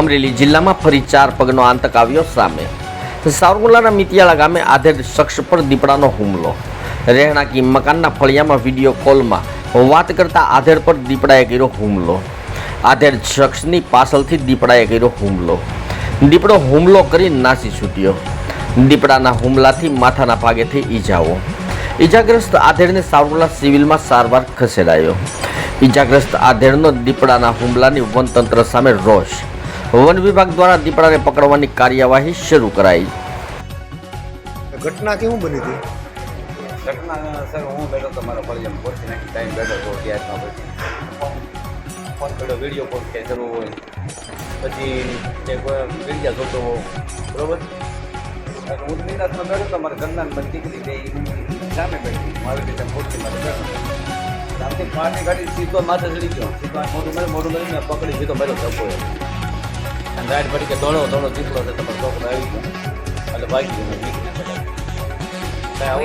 અમરેલી જિલ્લામાં ફરી ચાર પગનો આતંક આવ્યો સામે. સાવરકુંડલાના મિતિયાળા ગામે આધેડ શખ્સ પર દીપડાનો હુમલો. રહેણાંકી મકાનના ફળિયામાં વીડિયો કોલમાં વાત કરતા આધેડ પર દીપડાએ કર્યો હુમલો. આધેડ શખ્સની પાછળથી દીપડાએ કર્યો હુમલો. દીપડો હુમલો કરી નાસી છૂટ્યો. દીપડાના હુમલાથી માથાના ભાગેથી ઈજાઓ. ઈજાગ્રસ્ત આધેડને સાવરકુંડલા સિવિલમાં સારવાર ખસેડાયો. ઈજાગ્રસ્ત આધેડનો દીપડાના હુમલાની વનતંત્ર સામે રોષ. વન વિભાગ દ્વારા દીપડાને પકડવાની કાર્યવાહી શરૂ કરાઈ. ઘટના કેવું બની હતી? ઘટના સર હું બેઠો તો મારા ફળિયામાં પહોંચી નાખી ટાઈમ બેઠો તો ત્યારમાં પછી ફોન કર્યો વીડિયો કોલ કે જરૂર હોય. પછી તે વિડીયા જોતો બરોબર? હું નિરાશમાં બેઠો તો મારા ઘરના ને દીકરી બે સામે બેઠી. મારી રીતે પહોંચી મારે બેઠો આમથી પાણી કાઢી સીધો માથે ચડી ગયો. સીધો આ મોઢું મારે મોઢું મારી મેં પકડી સીધો મારો ધક્કો અને રાઈડ પડી કે દોડો દોડો દીકરો છે તમારો છોકરો આવી ગયો. એટલે ભાગી ગયો